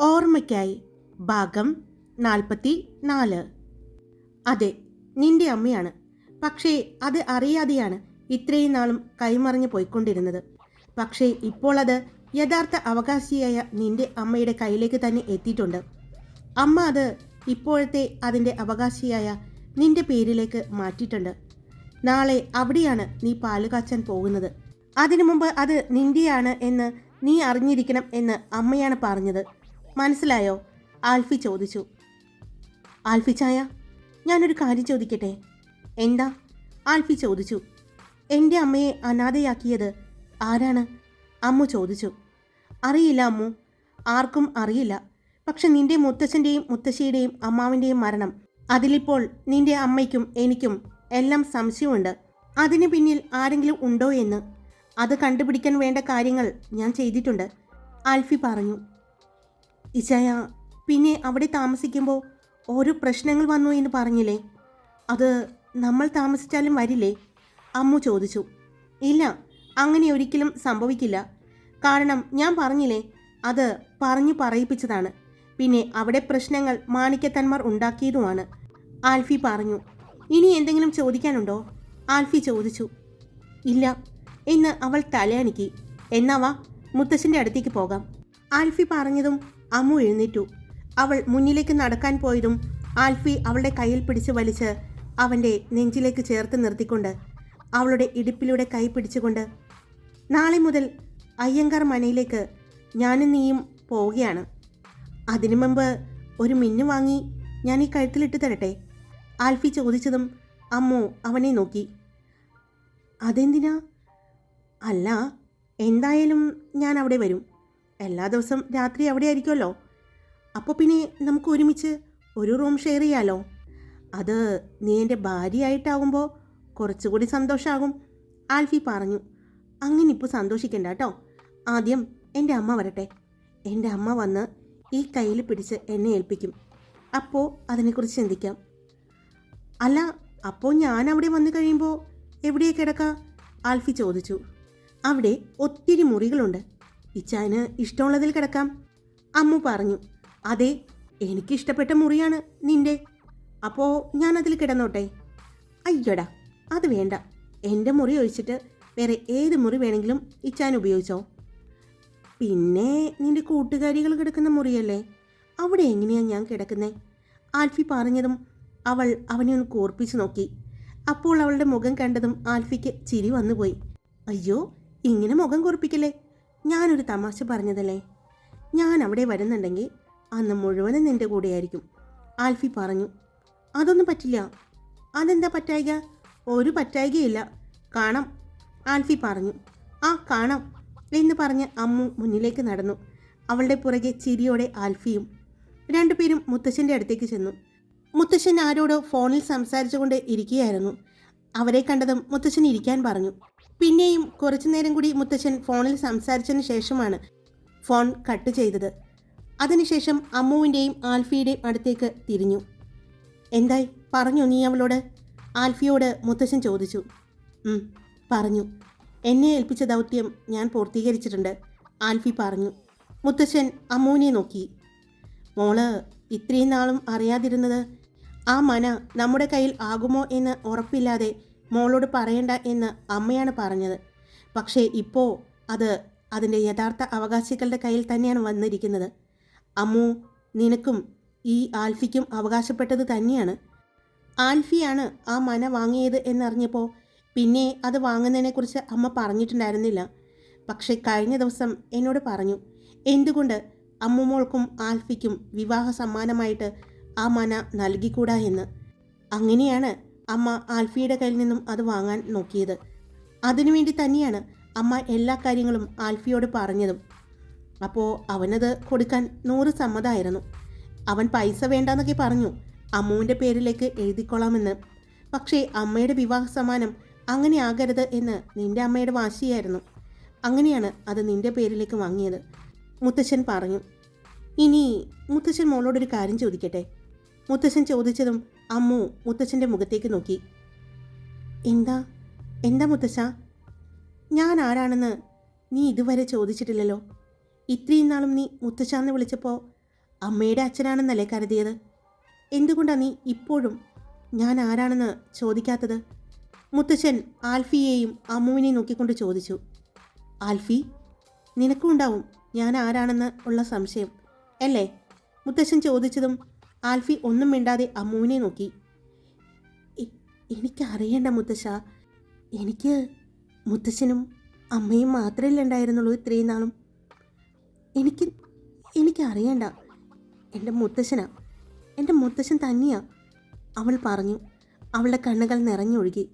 ഓർമ്മയ്ക്കായി. ഭാഗം നാൽപ്പത്തി നാല് അതെ നിന്റെ അമ്മയാണ്. പക്ഷേ അത് അറിയാതെയാണ് ഇത്രയും നാളും കൈമറിഞ്ഞു പോയിക്കൊണ്ടിരുന്നത്. പക്ഷേ ഇപ്പോൾ അത് യഥാർത്ഥ അവകാശിയായ നിന്റെ അമ്മയുടെ കയ്യിലേക്ക് തന്നെ എത്തിയിട്ടുണ്ട്. അമ്മ അത് ഇപ്പോഴത്തെ അതിന്റെ അവകാശിയായ നിന്റെ പേരിലേക്ക് മാറ്റിയിട്ടുണ്ട്. നാളെ അവിടെയാണ് നീ പാൽ കാച്ചാൻ പോകുന്നത്. അതിനു മുമ്പ് അത് നിന്റെയാണ് എന്ന് നീ അറിഞ്ഞിരിക്കണം എന്ന് അമ്മയാണ് പറഞ്ഞത്. മനസ്സിലായോ? ആൽഫി ചോദിച്ചു. ആൽഫി ചായ ഞാനൊരു കാര്യം ചോദിക്കട്ടെ? എന്താ? ആൽഫി ചോദിച്ചു. എന്റെ അമ്മയെ അനാഥയാക്കിയത് ആരാണ്? അമ്മു ചോദിച്ചു. അറിയില്ല അമ്മു. ആർക്കും അറിയില്ല. പക്ഷെ നിന്റെ മുത്തച്ഛന്റെയും മുത്തശ്ശിയുടെയും അമ്മാവിന്റെയും മരണം അതിലിപ്പോൾ നിന്റെ അമ്മയ്ക്കും എനിക്കും എല്ലാം സംശയമുണ്ട്. അതിന് പിന്നിൽ ആരെങ്കിലും ഉണ്ടോ എന്ന്? അത് കണ്ടുപിടിക്കാൻ വേണ്ട കാര്യങ്ങൾ ഞാൻ ചെയ്തിട്ടുണ്ട് ആൽഫി പറഞ്ഞു. ഇച്ചയ പിന്നെ അവിടെ താമസിക്കുമ്പോൾ ഓരോ പ്രശ്നങ്ങൾ വന്നു എന്ന് പറഞ്ഞില്ലേ? അത് നമ്മൾ താമസിച്ചാലും വരില്ലേ? അമ്മു ചോദിച്ചു. ഇല്ല അങ്ങനെ ഒരിക്കലും സംഭവിക്കില്ല. കാരണം ഞാൻ പറഞ്ഞില്ലേ അത് പറഞ്ഞു പറയിപ്പിച്ചതാണ്. പിന്നെ അവിടെ പ്രശ്നങ്ങൾ മാണിക്കത്തന്മാർ ഉണ്ടാക്കിയതുമാണ്. ആൽഫി പറഞ്ഞു. ഇനി എന്തെങ്കിലും ചോദിക്കാനുണ്ടോ? ആൽഫി ചോദിച്ചു. ഇല്ല എന്ന് അവൾ തലയണിക്കി. എന്നാവാ മുത്തശ്ശന്റെ അടുത്തേക്ക് പോകാം. ആൽഫി പറഞ്ഞതും അമ്മു എഴുന്നേറ്റു. അവൾ മുന്നിലേക്ക് നടക്കാൻ പോയതും ആൽഫി അവളുടെ കയ്യിൽ പിടിച്ച് വലിച്ച് അവന്റെ നെഞ്ചിലേക്ക് ചേർത്ത് നിർത്തിക്കൊണ്ട് അവളുടെ ഇടുപ്പിലൂടെ കൈ പിടിച്ചുകൊണ്ട് നാളെ മുതൽ അയ്യങ്കാർ മനയിലേക്ക് ഞാനും നീയും പോവുകയാണ്. അതിനു മുമ്പ് ഒരു മിന്നു വാങ്ങി ഞാൻ ഈ കഴുത്തിലിട്ട് തരട്ടെ? ആൽഫി ചോദിച്ചതും അമ്മു അവനെ നോക്കി. അതെന്തിനാ? അല്ല എന്തായാലും ഞാൻ അവിടെ വരും. എല്ലാ ദിവസം രാത്രി അവിടെ ആയിരിക്കുമല്ലോ. അപ്പോൾ പിന്നെ നമുക്ക് ഒരുമിച്ച് ഒരു റൂം ഷെയർ ചെയ്യാലോ? അത് നീ എന്റെ ഭാര്യയായിട്ടാകുമ്പോൾ കുറച്ചുകൂടി സന്തോഷമാകും ആൽഫി പറഞ്ഞു. അങ്ങനെ ഇപ്പോൾ സന്തോഷിക്കണ്ട കേട്ടോ. ആദ്യം എന്റെ അമ്മ വരട്ടെ. എന്റെ അമ്മ വന്ന് ഈ കയ്യിൽ പിടിച്ച് എന്നെ ഏൽപ്പിക്കും. അപ്പോൾ അതിനെക്കുറിച്ച് ചിന്തിക്കാം. അല്ല അപ്പോൾ ഞാൻ അവിടെ വന്നു കഴിയുമ്പോൾ എവിടെയൊക്കെ കിടക്കാം? ആൽഫി ചോദിച്ചു. അവിടെ ഒത്തിരി മുറികളുണ്ട്. ഇച്ചാന് ഇഷ്ടമുള്ളതിൽ കിടക്കാം. അമ്മു പറഞ്ഞു അതെ എനിക്കിഷ്ടപ്പെട്ട മുറിയാണ് നിന്റെ. അപ്പോൾ ഞാൻ അതിൽ കിടന്നോട്ടെ. അയ്യടാ അത് വേണ്ട. എന്റെ മുറി ഒഴിച്ചിട്ട് വേറെ ഏത് മുറി വേണമെങ്കിലും ഇച്ചാൻ ഉപയോഗിച്ചോ? പിന്നെ നിന്റെ കൂട്ടുകാരികൾ കിടക്കുന്ന മുറിയല്ലേ? അവിടെ എങ്ങനെയാ ഞാൻ കിടക്കുന്നേ? ആൽഫി പറഞ്ഞതും അവൾ അവനെ ഒന്ന് കോർപ്പിച്ചു നോക്കി. അപ്പോൾ അവളുടെ മുഖം കണ്ടതും ആൽഫിക്ക് ചിരി വന്നുപോയി. അയ്യോ ഇങ്ങനെ മുഖം കുറിപ്പിക്കല്ലേ ഞാനൊരു തമാശ പറഞ്ഞതല്ലേ? ഞാൻ അവിടെ വരുന്നുണ്ടെങ്കിൽ അന്ന് മുഴുവനും നിന്റെ കൂടെയായിരിക്കും. ആൽഫി പറഞ്ഞു. അതൊന്നും പറ്റില്ല. അതെന്താ പറ്റായിക? ഒരു പറ്റായികയില്ല. കാണാം. ആൽഫി പറഞ്ഞു. ആ കാണാം എന്ന് പറഞ്ഞ് അമ്മു മുന്നിലേക്ക് നടന്നു. അവളുടെ പുറകെ ചിരിയോടെ ആൽഫിയും രണ്ടുപേരും മുത്തശ്ശന്റെ അടുത്തേക്ക് ചെന്നു. മുത്തശ്ശൻ ആരോടോ ഫോണിൽ സംസാരിച്ചുകൊണ്ട് ഇരിക്കുകയായിരുന്നു. അവരെ കണ്ടതും മുത്തശ്ശൻ ഇരിക്കാൻ പറഞ്ഞു. പിന്നെയും കുറച്ചു നേരം കൂടി മുത്തച്ഛൻ ഫോണിൽ സംസാരിച്ചതിന് ശേഷമാണ് ഫോൺ കട്ട് ചെയ്തത്. അതിനുശേഷം അമ്മുവിന്റെയും ആൽഫിയുടെയും അടുത്തേക്ക് തിരിഞ്ഞു. എന്തായി? പറഞ്ഞു നീ അവളോട്? ആൽഫിയോട് മുത്തശ്ശൻ ചോദിച്ചു. പറഞ്ഞു. എന്നെ ഏൽപ്പിച്ച ദൗത്യം ഞാൻ പൂർത്തീകരിച്ചിട്ടുണ്ട് ആൽഫി പറഞ്ഞു. മുത്തശ്ശൻ അമ്മുവിനെ നോക്കി. മോൾ ഇത്രയും നാളും അറിയാതിരുന്നത് ആ മന നമ്മുടെ കയ്യിൽ ആകുമോ എന്ന് ഉറപ്പില്ലാതെ മോളോട് പറയണ്ട എന്ന് അമ്മയാണ് പറഞ്ഞത്. പക്ഷേ ഇപ്പോൾ അത് അതിന്റെ യഥാർത്ഥ അവകാശികളുടെ കയ്യിൽ തന്നെയാണ് വന്നിരിക്കുന്നത്. അമ്മു നിനക്കും ഈ ആൽഫിക്കും അവകാശപ്പെട്ടത് തന്നെയാണ്. ആൽഫിയാണ് ആ മന വാങ്ങിയത് എന്നറിഞ്ഞപ്പോൾ പിന്നെ അത് വാങ്ങുന്നതിനെക്കുറിച്ച് അമ്മ പറഞ്ഞിട്ടുണ്ടായിരുന്നില്ല. പക്ഷേ കഴിഞ്ഞ ദിവസം എന്നോട് പറഞ്ഞു എന്തുകൊണ്ട് അമ്മുമോൾക്കും ആൽഫിക്കും വിവാഹ സമ്മാനമായിട്ട് ആ മന നൽകിക്കൂടാ എന്ന്? അങ്ങനെയാണ് അമ്മ ആൽഫിയുടെ കയ്യിൽ നിന്നും അത് വാങ്ങാൻ നോക്കിയത്. അതിനുവേണ്ടി തന്നെയാണ് അമ്മ എല്ലാ കാര്യങ്ങളും ആൽഫിയോട് പറഞ്ഞതും. അപ്പോൾ അവനത് കൊടുക്കാൻ നൂറ് സമ്മതമായിരുന്നു അവൻ പൈസ വേണ്ടെന്നൊക്കെ പറഞ്ഞു അമ്മുവിന്റെ പേരിലേക്ക് എഴുതിക്കൊള്ളാമെന്ന്. പക്ഷേ അമ്മയുടെ വിവാഹ സമ്മാനം അങ്ങനെ ആകരുത് എന്ന് നിന്റെ അമ്മയുടെ വാശിയായിരുന്നു. അങ്ങനെയാണ് അത് നിന്റെ പേരിലേക്ക് വാങ്ങിയത്. മുത്തശ്ശൻ പറഞ്ഞു ഇനി മുത്തശ്ശൻ മോളോടൊരു കാര്യം ചോദിക്കട്ടെ? മുത്തശ്ശൻ ചോദിച്ചതും അമ്മു മുത്തശ്ശന്റെ മുഖത്തേക്ക് നോക്കി. എന്താ? എന്താ മുത്തശ്ശ? ഞാൻ ആരാണെന്ന് നീ ഇതുവരെ ചോദിച്ചിട്ടില്ലല്ലോ. ഇത്രയും നാളും നീ മുത്തശ്ശാന്ന് വിളിച്ചപ്പോൾ അമ്മയുടെ അച്ഛനാണെന്നല്ലേ കരുതിയത്? എന്തുകൊണ്ടാണ് നീ ഇപ്പോഴും ഞാൻ ആരാണെന്ന് ചോദിക്കാത്തത്? മുത്തശ്ശൻ ആൽഫിയെയും അമ്മുവിനെയും നോക്കിക്കൊണ്ട് ചോദിച്ചു. ആൽഫി നിനക്കും ഉണ്ടാവും ഞാൻ ആരാണെന്ന് ഉള്ള സംശയം അല്ലേ? മുത്തശ്ശൻ ചോദിച്ചതും ആൽഫി ഒന്നും മിണ്ടാതെ അമ്മുവിനെ നോക്കി. എനിക്കറിയേണ്ട മുത്തശ്ശ. എനിക്ക് മുത്തശ്ശനും അമ്മയും മാത്രമല്ല ഉണ്ടായിരുന്നുള്ളൂ ഇത്രയും നാളും. എനിക്ക് എനിക്കറിയണ്ട. എന്റെ മുത്തശ്ശനാ എന്റെ മുത്തശ്ശൻ തന്നെയാ അവൾ പറഞ്ഞു. അവളുടെ കണ്ണുകൾ നിറഞ്ഞൊഴുകി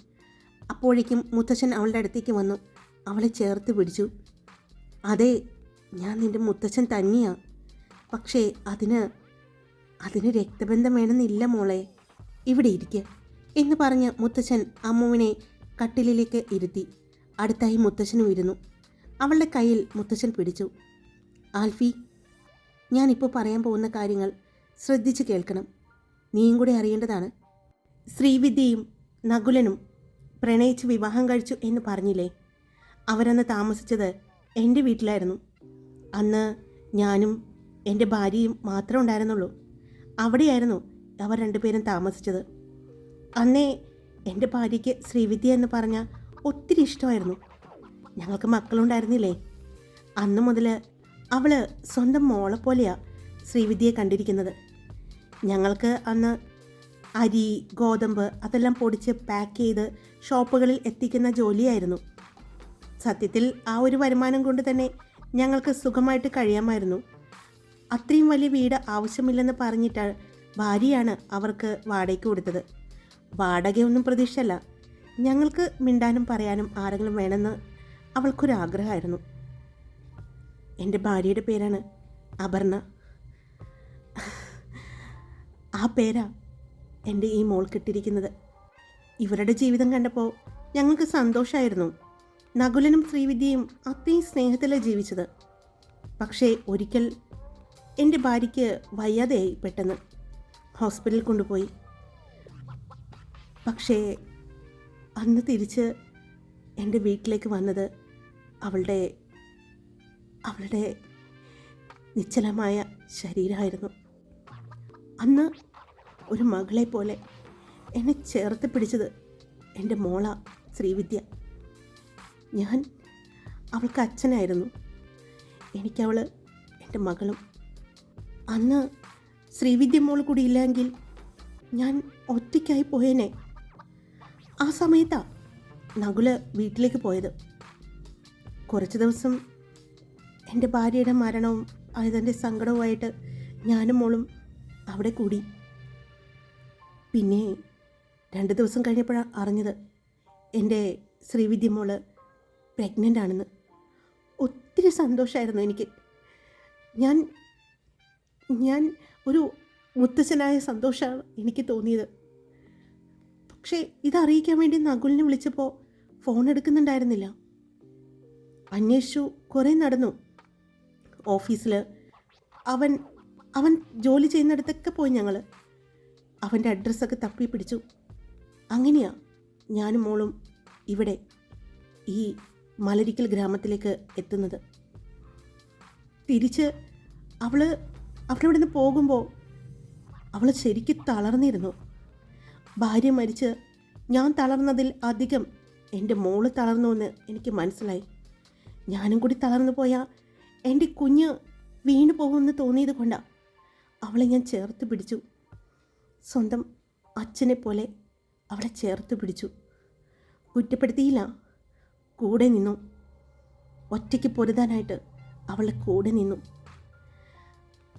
അപ്പോഴേക്കും മുത്തശ്ശൻ അവളുടെ അടുത്തേക്ക് വന്നു. അവളെ ചേർത്ത് പിടിച്ചു. അതെ ഞാൻ നിന്റെ മുത്തച്ഛൻ തന്നെയാ. പക്ഷേ അതിന് അതിന് രക്തബന്ധം വേണമെന്നില്ല മോളെ. ഇവിടെ ഇരിക്കുക എന്ന് പറഞ്ഞ് മുത്തച്ഛൻ അമ്മുവിനെ കട്ടിലിലേക്ക് ഇരുത്തി. അടുത്തായി മുത്തച്ഛനും ഇരുന്നു. അവളുടെ കയ്യിൽ മുത്തച്ഛൻ പിടിച്ചു. ആൽഫി ഞാനിപ്പോൾ പറയാൻ പോകുന്ന കാര്യങ്ങൾ ശ്രദ്ധിച്ച് കേൾക്കണം. നീയും കൂടി അറിയേണ്ടതാണ്. ശ്രീവിദ്യയും നകുലനും പ്രണയിച്ച് വിവാഹം കഴിച്ചു എന്ന് പറഞ്ഞില്ലേ? അവരന്ന് താമസിച്ചത് എന്റെ വീട്ടിലായിരുന്നു. അന്ന് ഞാനും എന്റെ ഭാര്യയും മാത്രമേ ഉണ്ടായിരുന്നുള്ളൂ. അവിടെയായിരുന്നു അവർ രണ്ടുപേരും താമസിച്ചത്. അന്നേ എന്റെ ഭാര്യയ്ക്ക് ശ്രീവിദ്യ എന്ന് പറഞ്ഞ ഒത്തിരി ഇഷ്ടമായിരുന്നു. ഞങ്ങൾക്ക് മക്കളുണ്ടായിരുന്നില്ലേ? അന്ന് മുതൽ അവൾ സ്വന്തം മോളെ ശ്രീവിദ്യയെ കണ്ടിരിക്കുന്നത്. ഞങ്ങൾക്ക് അന്ന് അരി ഗോതമ്പ് അതെല്ലാം പൊടിച്ച് പാക്ക് ചെയ്ത് ഷോപ്പുകളിൽ എത്തിക്കുന്ന ജോലിയായിരുന്നു. സത്യത്തിൽ ആ ഒരു വരുമാനം കൊണ്ട് തന്നെ ഞങ്ങൾക്ക് സുഖമായിട്ട് കഴിയാമായിരുന്നു. അത്രയും വലിയ വീട് ആവശ്യമില്ലെന്ന് പറഞ്ഞിട്ട് ഭാര്യയാണ് അവർക്ക് വാടകയ്ക്ക് കൊടുത്തത്. വാടകയൊന്നും പ്രതീക്ഷയല്ല. ഞങ്ങൾക്ക് മിണ്ടാനും പറയാനും ആരെങ്കിലും വേണമെന്ന് അവൾക്കൊരാഗ്രഹമായിരുന്നു. എന്റെ ഭാര്യയുടെ പേരാണ് അപർണ. ആ പേരാ എന്റെ ഈ മോൾ കിട്ടിയിരിക്കുന്നത് ഇവരുടെ ജീവിതം കണ്ടപ്പോൾ ഞങ്ങൾക്ക് സന്തോഷമായിരുന്നു. നകുലനും ശ്രീവിദ്യയും അത്രയും സ്നേഹത്തിലാണ് ജീവിച്ചത്. പക്ഷേ ഒരിക്കൽ എന്റെ ഭാര്യയ്ക്ക് വയ്യാതെയായി പെട്ടെന്ന് ഹോസ്പിറ്റലിൽ കൊണ്ടുപോയി. പക്ഷേ അന്ന് തിരിച്ച് എന്റെ വീട്ടിലേക്ക് വന്നത് അവളുടെ അവളുടെ നിശ്ചലമായ ശരീരമായിരുന്നു. അന്ന് ഒരു മകളെ പോലെ എന്നെ ചേർത്ത് പിടിച്ചത് എന്റെ മോള ശ്രീവിദ്യ. ഞാൻ അവൾക്ക് അച്ഛനായിരുന്നു. എനിക്കവൾ എന്റെ മകളും അന്ന് ശ്രീവിദ്യ മോൾ കൂടി ഇല്ലെങ്കിൽ ഞാൻ ഒറ്റയ്ക്കായി പോയേനെ. ആ സമയത്താ നകുല വീട്ടിലേക്ക് പോയത്. കുറച്ച് ദിവസം എന്റെ ഭാര്യയുടെ മരണവും അതിന്റെ സങ്കടവുമായിട്ട് ഞാനും മോളും അവിടെ കൂടി. പിന്നെ രണ്ട് ദിവസം കഴിഞ്ഞപ്പോഴാണ് അറിഞ്ഞത് എന്റെ ശ്രീവിദ്യ മോൾ പ്രഗ്നന്റ് ആണെന്ന്. ഒത്തിരി സന്തോഷമായിരുന്നു എനിക്ക്. ഞാൻ ഞാൻ ഒരു മുത്തച്ഛനായ സന്തോഷമാണ് എനിക്ക് തോന്നിയത്. പക്ഷേ ഇതറിയിക്കാൻ വേണ്ടി നകുലിനെ വിളിച്ചപ്പോൾ ഫോൺ എടുക്കുന്നുണ്ടായിരുന്നില്ല. അന്വേഷിച്ചു കുറേ നടന്നു. ഓഫീസിൽ അവൻ അവൻ ജോലി ചെയ്യുന്നിടത്തൊക്കെ പോയി ഞങ്ങൾ അവന്റെ അഡ്രസ്സൊക്കെ തപ്പി പിടിച്ചു. അങ്ങനെയാ ഞാനും മോളും ഇവിടെ ഈ മലരിക്കൽ ഗ്രാമത്തിലേക്ക് എത്തുന്നത്. തിരിച്ച് അവൾ അവിടെ നിന്ന് പോകുമ്പോൾ അവൾ ശരിക്കും തളർന്നിരുന്നു. ഭാര്യ മരിച്ച് ഞാൻ തളർന്നതിൽ അധികം എന്റെ മോൾ തളർന്നു എന്ന് എനിക്ക് മനസ്സിലായി. ഞാനും കൂടി തളർന്നു പോയാൽ എന്റെ കുഞ്ഞ് വീണു പോകുമെന്ന് തോന്നിയത് കൊണ്ടാണ് അവളെ ഞാൻ ചേർത്ത് പിടിച്ചു. സ്വന്തം അച്ഛനെ പോലെ അവളെ ചേർത്ത് പിടിച്ചു. കുറ്റപ്പെടുത്തിയില്ല കൂടെ നിന്നു. ഒറ്റയ്ക്ക് പൊരുതാനായിട്ട് അവളെ കൂടെ നിന്നു.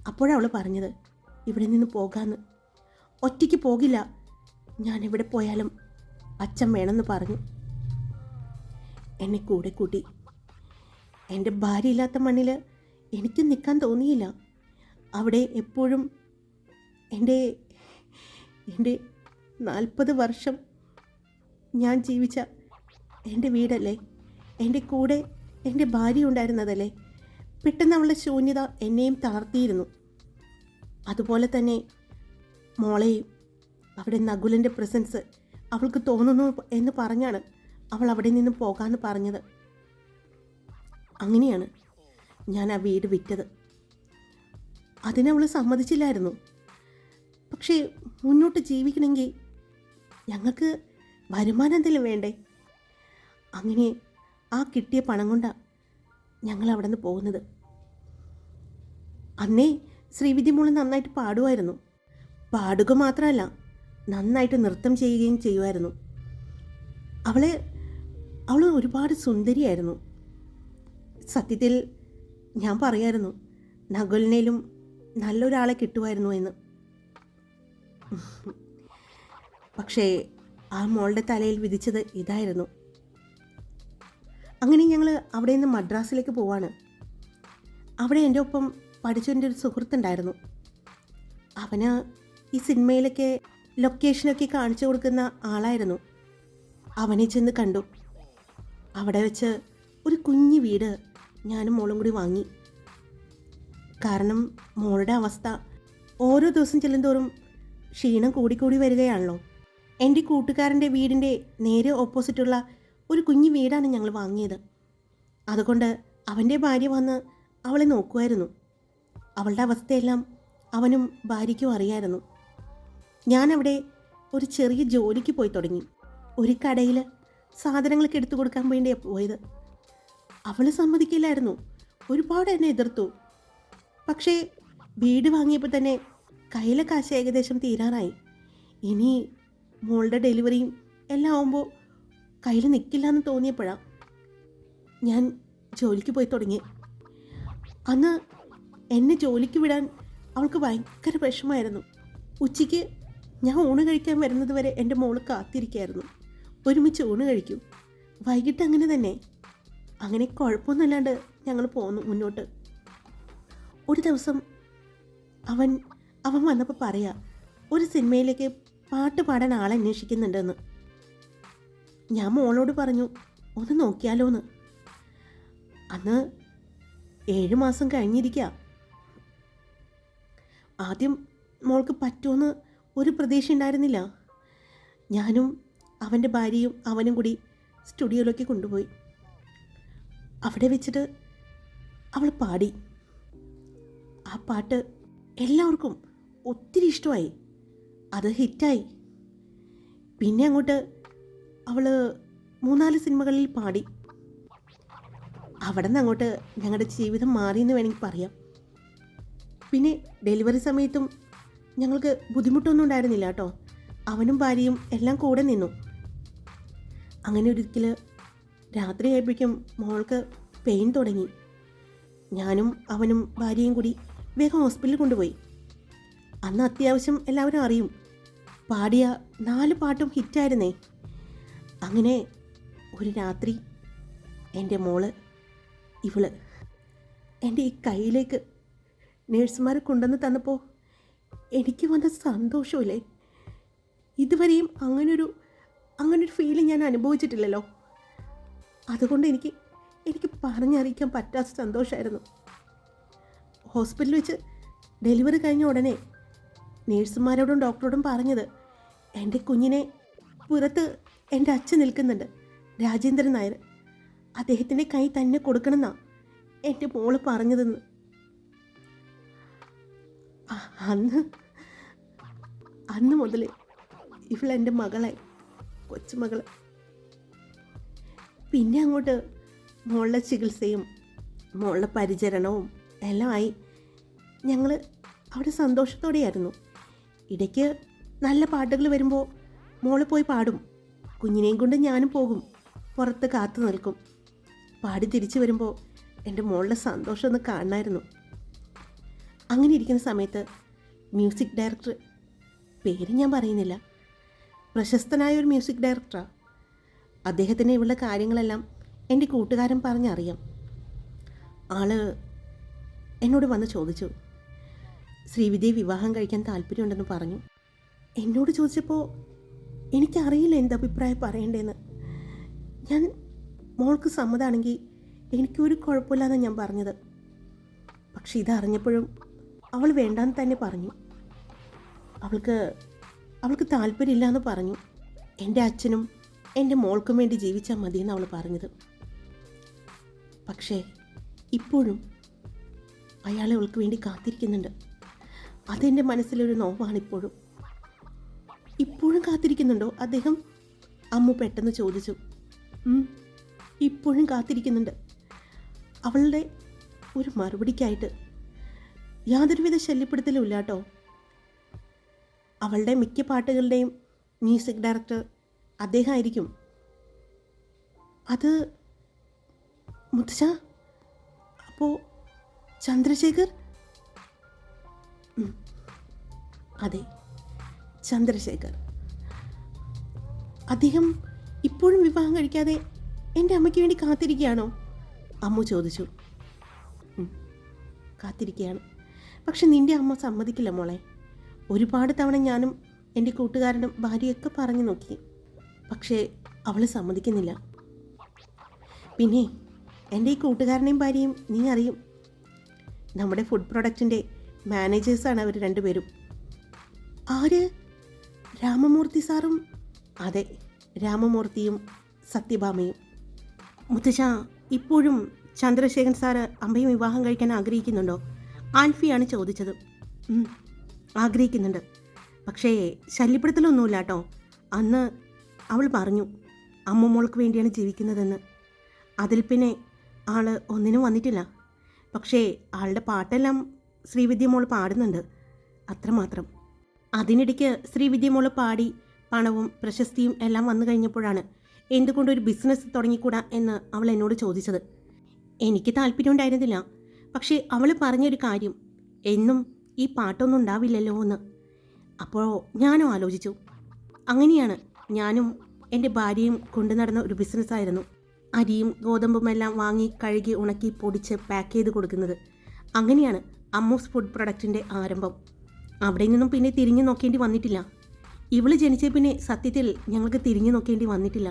അപ്പോഴവൾ പറഞ്ഞത് ഇവിടെ നിന്ന് പോകാമെന്ന് ഒറ്റയ്ക്ക് പോകില്ല. ഞാൻ എവിടെ പോയാലും അച്ഛൻ വേണമെന്ന് പറഞ്ഞു. എന്നെ കൂടെ കൂട്ടി. എന്റെ ഭാര്യയില്ലാത്ത മണ്ണിൽ എനിക്ക് നിൽക്കാൻ തോന്നിയില്ല. അവിടെ എപ്പോഴും എന്റെ എന്റെ നാൽപ്പത് വർഷം ഞാൻ ജീവിച്ച എന്റെ വീടല്ലേ? എന്റെ കൂടെ എന്റെ ഭാര്യ ഉണ്ടായിരുന്നതല്ലേ? പെട്ടെന്ന് അവളുടെ ശൂന്യത എന്നെയും തളർത്തിയിരുന്നു. അതുപോലെ തന്നെ മോളെയും അവിടെ നകുലന്റെ പ്രസൻസ് അവൾക്ക് തോന്നുന്നു എന്ന് പറഞ്ഞാണ് അവൾ അവിടെ നിന്ന് പോകാമെന്ന് പറഞ്ഞത്. അങ്ങനെയാണ് ഞാൻ ആ വീട് വിറ്റത്. അതിനവൾ സമ്മതിച്ചില്ലായിരുന്നു. പക്ഷേ മുന്നോട്ട് ജീവിക്കണമെങ്കിൽ ഞങ്ങൾക്ക് വരുമാനം എന്തെങ്കിലും വേണ്ടേ? അങ്ങനെ ആ കിട്ടിയ പണം കൊണ്ടാണ് ഞങ്ങൾ അവിടെ നിന്ന് പോകുന്നത്. അന്നേ ശ്രീവിധി മോൾ നന്നായിട്ട് പാടുമായിരുന്നു. പാടുക മാത്രമല്ല നന്നായിട്ട് നൃത്തം ചെയ്യുകയും ചെയ്യുമായിരുന്നു. അവളെ അവൾ ഒരുപാട് സുന്ദരിയായിരുന്നു. സത്യത്തിൽ ഞാൻ പറയായിരുന്നു നകുലിനേലും നല്ലൊരാളെ കിട്ടുമായിരുന്നു എന്ന്. പക്ഷേ ആ മോളുടെ തലയിൽ വിധിച്ചത് ഇതായിരുന്നു. അങ്ങനെ ഞങ്ങൾ അവിടെ നിന്ന് മദ്രാസിലേക്ക് പോവാണ്. അവിടെ എന്റെ ഒപ്പം പഠിച്ചതിന്റെ ഒരു സുഹൃത്തുണ്ടായിരുന്നു. അവന് ഈ സിനിമയിലൊക്കെ ലൊക്കേഷനൊക്കെ കാണിച്ചു കൊടുക്കുന്ന ആളായിരുന്നു. അവനെ ചെന്ന് കണ്ടു. അവിടെ വെച്ച് ഒരു കുഞ്ഞു വീട് ഞാനും മോളും കൂടി വാങ്ങി. കാരണം മോളുടെ അവസ്ഥ ഓരോ ദിവസം ചെല്ലുന്തോറും ക്ഷീണം കൂടിക്കൂടി വരികയാണല്ലോ. എന്റെ കൂട്ടുകാരന്റെ വീടിന്റെ നേരെ ഓപ്പോസിറ്റുള്ള ഒരു കുഞ്ഞു വീടാണ് ഞങ്ങൾ വാങ്ങിയത്. അതുകൊണ്ട് അവന്റെ ഭാര്യ വന്ന് അവളെ നോക്കുമായിരുന്നു. അവളുടെ അവസ്ഥയെല്ലാം അവനും ഭാര്യയ്ക്കും അറിയായിരുന്നു. ഞാനവിടെ ഒരു ചെറിയ ജോലിക്ക് പോയി തുടങ്ങി. ഒരു കടയിൽ സാധനങ്ങളൊക്കെ എടുത്തു കൊടുക്കാൻ വേണ്ടിയാണ് പോയത്. അവൾ സമ്മതിക്കില്ലായിരുന്നു. ഒരുപാട് എന്നെ എതിർത്തു. പക്ഷേ വീട് വാങ്ങിയപ്പോൾ തന്നെ കയ്യിലെ കാശ് ഏകദേശം തീരാറായി. ഇനി മോളുടെ ഡെലിവറിയും എല്ലാം ആവുമ്പോൾ കയ്യിൽ നിൽക്കില്ല എന്ന് തോന്നിയപ്പോഴാണ് ഞാൻ ജോലിക്ക് പോയി തുടങ്ങി. അന്ന് എന്നെ ജോലിക്ക് വിടാൻ അവൾക്ക് ഭയങ്കര വിഷമമായിരുന്നു. ഉച്ചയ്ക്ക് ഞാൻ ഊണ് കഴിക്കാൻ വരുന്നത് വരെ എന്റെ മോൾ കാത്തിരിക്കായിരുന്നു. ഒരുമിച്ച് ഊണ് കഴിക്കും. വൈകിട്ട് അങ്ങനെ തന്നെ. അങ്ങനെ കുഴപ്പമൊന്നുമില്ലാണ്ട് ഞങ്ങൾ പോന്നു മുന്നോട്ട്. ഒരു ദിവസം അവൻ അവൻ വന്നപ്പോൾ പറയാ ഒരു സിനിമയിലേക്ക് പാട്ട് പാടാൻ ആളെ അന്വേഷിക്കുന്നുണ്ടെന്ന്. ഞാൻ മോളോട് പറഞ്ഞു ഒന്ന് നോക്കിയാലോന്ന്. അന്ന് ഏഴ് മാസം കഴിഞ്ഞിരിക്കുക ആദ്യം മോൾക്ക് പറ്റുമെന്ന് ഒരു പ്രതീക്ഷ ഉണ്ടായിരുന്നില്ല. ഞാനും അവന്റെ ഭാര്യയും അവനും കൂടി സ്റ്റുഡിയോയിലേക്ക് കൊണ്ടുപോയി. അവിടെ വെച്ചിട്ട് അവൾ പാടി. ആ പാട്ട് എല്ലാവർക്കും ഒത്തിരി ഇഷ്ടമായി. അത് ഹിറ്റായി. പിന്നെ അങ്ങോട്ട് അവൾ മൂന്നാൽ സിനിമകളിൽ പാടി. അവിടെ നിന്ന് അങ്ങോട്ട് ഞങ്ങളുടെ ജീവിതം മാറിയെന്ന് വേണമെങ്കിൽ പറയാം. പിന്നെ ഡെലിവറി സമയത്തും ഞങ്ങൾക്ക് ബുദ്ധിമുട്ടൊന്നും ഉണ്ടായിരുന്നില്ല കേട്ടോ. അവനും ഭാര്യയും എല്ലാം കൂടെ നിന്നു. അങ്ങനെ ഒരിക്കൽ രാത്രിയായപ്പോഴേക്കും മോൾക്ക് പെയിൻ തുടങ്ങി. ഞാനും അവനും ഭാര്യയും കൂടി വേഗം ഹോസ്പിറ്റലിൽ കൊണ്ടുപോയി. അന്ന് അത്യാവശ്യം എല്ലാവരും അറിയും. പാടിയ നാല് പാട്ടും ഹിറ്റായിരുന്നേ. അങ്ങനെ ഒരു രാത്രി എന്റെ മോൾ ഇവൾ എന്റെ ഈ കയ്യിലേക്ക് നേഴ്സുമാർ കൊണ്ടുവന്ന് തന്നപ്പോൾ എനിക്ക് വന്ന സന്തോഷമില്ലേ? ഇതുവരെയും അങ്ങനൊരു അങ്ങനൊരു ഫീലിംഗ് ഞാൻ അനുഭവിച്ചിട്ടില്ലല്ലോ. അതുകൊണ്ട് എനിക്ക് എനിക്ക് പറഞ്ഞറിയിക്കാൻ പറ്റാത്ത സന്തോഷമായിരുന്നു ഹോസ്പിറ്റലിൽ വെച്ച് ഡെലിവറി കഴിഞ്ഞ ഉടനെ നേഴ്സുമാരോടും ഡോക്ടറോടും പറഞ്ഞത് എന്റെ കുഞ്ഞിനെ പുറത്ത് എന്റെ അച്ഛൻ നിൽക്കുന്നുണ്ട്. രാജേന്ദ്രൻ നായർ. അദ്ദേഹത്തിന്റെ കൈ തന്നെ കൊടുക്കണമെന്നാ എന്റെ മോൾ പറഞ്ഞതെന്ന്. അന്ന് അന്ന് മുതൽ ഇവളെന്റെ മകളായി കൊച്ചുമകൾ പിന്നെ അങ്ങോട്ട് മോളുടെ ചികിത്സയും മോളുടെ പരിചരണവും എല്ലാം ആയി. ഞങ്ങൾ അവിടെ സന്തോഷത്തോടെയായിരുന്നു. ഇടയ്ക്ക് നല്ല പാട്ടുകൾ വരുമ്പോൾ മോൾ പോയി പാടും. കുഞ്ഞിനെയും കൊണ്ട് ഞാനും പോകും. പുറത്ത് കാത്തു നിൽക്കും. പാടി തിരിച്ചു വരുമ്പോൾ എന്റെ മോളുടെ സന്തോഷം ഒന്ന് കാണണമായിരുന്നു അങ്ങനെ ഇരിക്കുന്ന സമയത്ത് മ്യൂസിക് ഡയറക്ടർ പേര് ഞാൻ പറയുന്നില്ല. പ്രശസ്തനായ ഒരു മ്യൂസിക് ഡയറക്ടറാണ് അദ്ദേഹത്തിന് ഇവളുടെ കാര്യങ്ങളെല്ലാം എന്റെ കൂട്ടുകാരൻ പറഞ്ഞറിയാം. ആൾ എന്നോട് വന്ന് ചോദിച്ചു. ശ്രീവിദ്യയെ വിവാഹം കഴിക്കാൻ താല്പര്യമുണ്ടെന്ന് പറഞ്ഞു. എന്നോട് ചോദിച്ചപ്പോൾ എനിക്കറിയില്ല എന്ത് അഭിപ്രായം പറയണ്ടേന്ന്. ഞാൻ മോൾക്ക് സമ്മതമാണെങ്കിൽ എനിക്കൊരു കുഴപ്പമില്ലെന്ന് ഞാൻ പറഞ്ഞത്. പക്ഷെ ഇതറിഞ്ഞപ്പോഴും അവൾ വേണ്ടാന്ന് തന്നെ പറഞ്ഞു. അവൾക്ക് അവൾക്ക് താല്പര്യമില്ല എന്ന് പറഞ്ഞു. എന്റെ അച്ഛനും എന്റെ മോൾക്കും വേണ്ടി ജീവിച്ചാൽ മതിയെന്ന് അവൾ പറഞ്ഞത്. പക്ഷേ ഇപ്പോഴും അയാളെ അവൾക്ക് വേണ്ടി കാത്തിരിക്കുന്നുണ്ട്. അതെന്റെ മനസ്സിലൊരു നോവാണിപ്പോഴും. കാത്തിരിക്കുന്നുണ്ടോ? അദ്ദേഹം അമ്മു പെട്ടെന്ന് ചോദിച്ചു. ഇപ്പോഴും കാത്തിരിക്കുന്നുണ്ട്. അവളുടെ ഒരു മറുപടിക്കായിട്ട് യാതൊരുവിധ ശല്യപ്പെടുത്തലും ഇല്ല കേട്ടോ. അവളുടെ മിക്ക പാട്ടുകളുടെയും മ്യൂസിക് ഡയറക്ടർ അദ്ദേഹമായിരിക്കും. അത് മുത്തശ്ശ അപ്പോൾ ചന്ദ്രശേഖർ? അതെ ചന്ദ്രശേഖർ. അദ്ദേഹം ഇപ്പോഴും വിവാഹം കഴിക്കാതെ എന്റെ അമ്മയ്ക്ക് വേണ്ടി കാത്തിരിക്കുകയാണോ? അമ്മു ചോദിച്ചു. കാത്തിരിക്കുകയാണ്. പക്ഷെ നിന്റെ അമ്മ സമ്മതിക്കില്ല മോളെ. ഒരുപാട് തവണ ഞാനും എന്റെ കൂട്ടുകാരനും ഭാര്യയൊക്കെ പറഞ്ഞു നോക്കി. പക്ഷേ അവൾ സമ്മതിക്കുന്നില്ല. പിന്നെ എന്റെ ഈ കൂട്ടുകാരനെയും ഭാര്യയും നീ അറിയും. നമ്മുടെ ഫുഡ് പ്രൊഡക്റ്റിന്റെ മാനേജേഴ്സാണ് അവർ രണ്ടുപേരും. ആര്? രാമമൂർത്തി സാറും അതെ രാമമൂർത്തിയും സത്യഭാമയും. മുത്തശ്ശ ഇപ്പോഴും ചന്ദ്രശേഖരൻ സാറ് അമ്മയും വിവാഹം കഴിക്കാൻ ആഗ്രഹിക്കുന്നുണ്ടോ? ആൽഫിയാണ് ചോദിച്ചത്. ആഗ്രഹിക്കുന്നുണ്ട്. പക്ഷേ ശല്യപ്പെടുത്തലൊന്നുമില്ല കേട്ടോ അന്ന് അവൾ പറഞ്ഞു അമ്മ മോൾക്ക് വേണ്ടിയാണ് ജീവിക്കുന്നതെന്ന്. അതിൽ പിന്നെ ആൾ ഒന്നിനും വന്നിട്ടില്ല. പക്ഷേ ആളുടെ പാട്ടെല്ലാം ശ്രീവിദ്യമോൾ പാടുന്നുണ്ട് അത്രമാത്രം. അതിനിടയ്ക്ക് ശ്രീവിദ്യമോൾ പാടി പണവും പ്രശസ്തിയും എല്ലാം വന്നു കഴിഞ്ഞപ്പോഴാണ് എന്തുകൊണ്ട് ഒരു ബിസിനസ് തുടങ്ങിക്കൂടാ എന്ന് അവൾ എന്നോട് ചോദിച്ചത്. എനിക്ക് താല്പര്യം ഉണ്ടായിരുന്നില്ല. പക്ഷേ അവൾ പറഞ്ഞൊരു കാര്യം എന്നും ഈ പാട്ടൊന്നും ഉണ്ടാവില്ലല്ലോ എന്ന്. അപ്പോൾ ഞാനും ആലോചിച്ചു. അങ്ങനെയാണ് ഞാനും എന്റെ ഭാര്യയും കൊണ്ടു നടന്ന ഒരു ബിസിനസ്സായിരുന്നു അരിയും ഗോതമ്പും എല്ലാം വാങ്ങി കഴുകി ഉണക്കി പൊടിച്ച് പാക്ക് ചെയ്ത് കൊടുക്കുന്നത്. അങ്ങനെയാണ് അമ്മൂസ് ഫുഡ് പ്രൊഡക്റ്റിന്റെ ആരംഭം. അവിടെ നിന്നും പിന്നെ തിരിഞ്ഞു നോക്കേണ്ടി വന്നിട്ടില്ല. ഇവൾ ജനിച്ച പിന്നെ സത്യത്തിൽ ഞങ്ങൾക്ക് തിരിഞ്ഞു നോക്കേണ്ടി വന്നിട്ടില്ല.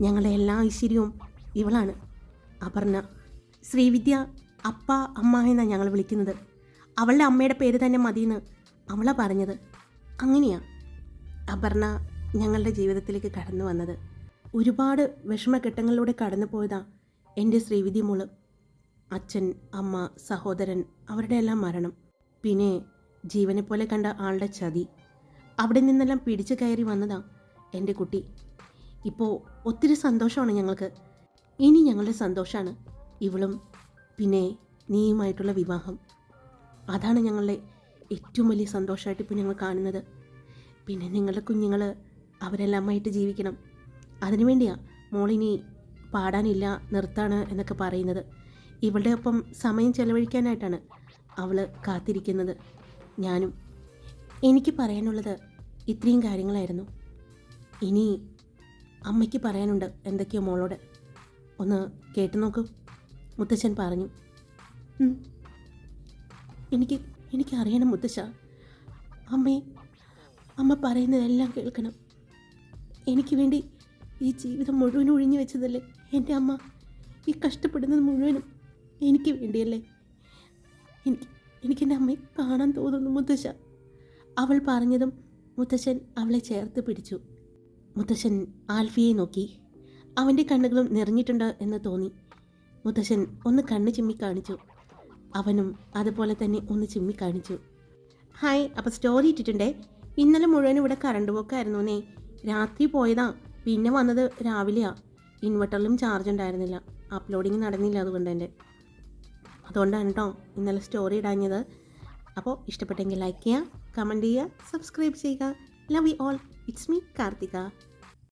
ഞങ്ങളുടെ എല്ലാ ഐശ്വര്യവും ഇവളാണ്. അപർണ ശ്രീവിദ്യ അപ്പ അമ്മ എന്നാണ് ഞങ്ങൾ വിളിക്കുന്നത്. അവളുടെ അമ്മയുടെ പേര് തന്നെ മതിയെന്ന് അവളെ പറഞ്ഞത്. അങ്ങനെയാ. അപർണ ഞങ്ങളുടെ ജീവിതത്തിലേക്ക് കടന്നു വന്നത്. ഒരുപാട് വിഷമഘട്ടങ്ങളിലൂടെ കടന്നു പോയതാ എന്റെ ശ്രീവിദ്യ മോൾ. അച്ഛൻ അമ്മ സഹോദരൻ അവരുടെ എല്ലാം മരണം. പിന്നെ ജീവനെ പോലെ കണ്ട ആളുടെ ചതി. അവിടെ നിന്നെല്ലാം പിടിച്ചു കയറി വന്നതാ എന്റെ കുട്ടി. ഇപ്പോൾ ഒത്തിരി സന്തോഷമാണ് ഞങ്ങൾക്ക്. ഇനി ഞങ്ങളുടെ സന്തോഷമാണ് ഇവളും പിന്നെ നീയുമായിട്ടുള്ള വിവാഹം. അതാണ് ഞങ്ങളുടെ ഏറ്റവും വലിയ സന്തോഷമായിട്ട് ഇപ്പോൾ ഞങ്ങൾ കാണുന്നത്. പിന്നെ നിങ്ങളുടെ കുഞ്ഞുങ്ങൾ അവരെല്ലാമായിട്ട് ജീവിക്കണം. അതിനുവേണ്ടിയാ മോളിനി പാടാനില്ല നിർത്താണ് എന്നൊക്കെ പറയുന്നത്. ഇവളുടെ ഒപ്പം സമയം ചെലവഴിക്കാനായിട്ടാണ് അവൾ കാത്തിരിക്കുന്നത്. ഞാനും എനിക്ക് പറയാനുള്ളത് ഇത്രയും കാര്യങ്ങളായിരുന്നു. ഇനി അമ്മയ്ക്ക് പറയാനുണ്ട് എന്തൊക്കെയോ മോളോട്. ഒന്ന് കേട്ടു നോക്കൂ. മുത്തച്ഛൻ പറഞ്ഞു. എനിക്ക് എനിക്കറിയണം മുത്തശ്ശ. അമ്മേ അമ്മ പറയുന്നതെല്ലാം കേൾക്കണം. എനിക്ക് വേണ്ടി ഈ ജീവിതം മുഴുവൻ ഒഴിഞ്ഞു വെച്ചതല്ലേ എന്റെ അമ്മ? ഈ കഷ്ടപ്പെടുന്നത് മുഴുവനും എനിക്ക് വേണ്ടിയല്ലേ? എനിക്ക് എനിക്ക് എന്റെ അമ്മയെ കാണാൻ തോന്നുന്നു മുത്തശ്ശ. അവൾ പറഞ്ഞതും മുത്തശ്ശൻ അവളെ ചേർത്ത് പിടിച്ചു. മുത്തശ്ശൻ ആൽഫിയെ നോക്കി. അവന്റെ കണ്ണുകളും നിറഞ്ഞിട്ടുണ്ട് എന്ന് തോന്നി. മുത്തശ്ശൻ ഒന്ന് കണ്ണ് ചിമ്മി കാണിച്ചു. അവനും അതുപോലെ തന്നെ ഒന്ന് ചിമ്മി കാണിച്ചു. ഹായ് അപ്പോൾ സ്റ്റോറി ഇട്ടിട്ടുണ്ടേ? ഇന്നലെ മുഴുവൻ ഇവിടെ കറണ്ട് പോക്കായിരുന്നു നേ രാത്രി പോയതാ. പിന്നെ വന്നത് രാവിലെയാ. ഇൻവെർട്ടറിലും ചാർജ് ഉണ്ടായിരുന്നില്ല. അപ്ലോഡിങ് നടന്നില്ല അതുകൊണ്ട് എന്റെ അതുകൊണ്ടാണ് കേട്ടോ ഇന്നലെ സ്റ്റോറി ഇടാഞ്ഞത്. അപ്പോൾ ഇഷ്ടപ്പെട്ടെങ്കിൽ ലൈക്ക് ചെയ്യുക കമന്റ് ചെയ്യുക സബ്സ്ക്രൈബ് ചെയ്യുക love you all it's me Karthika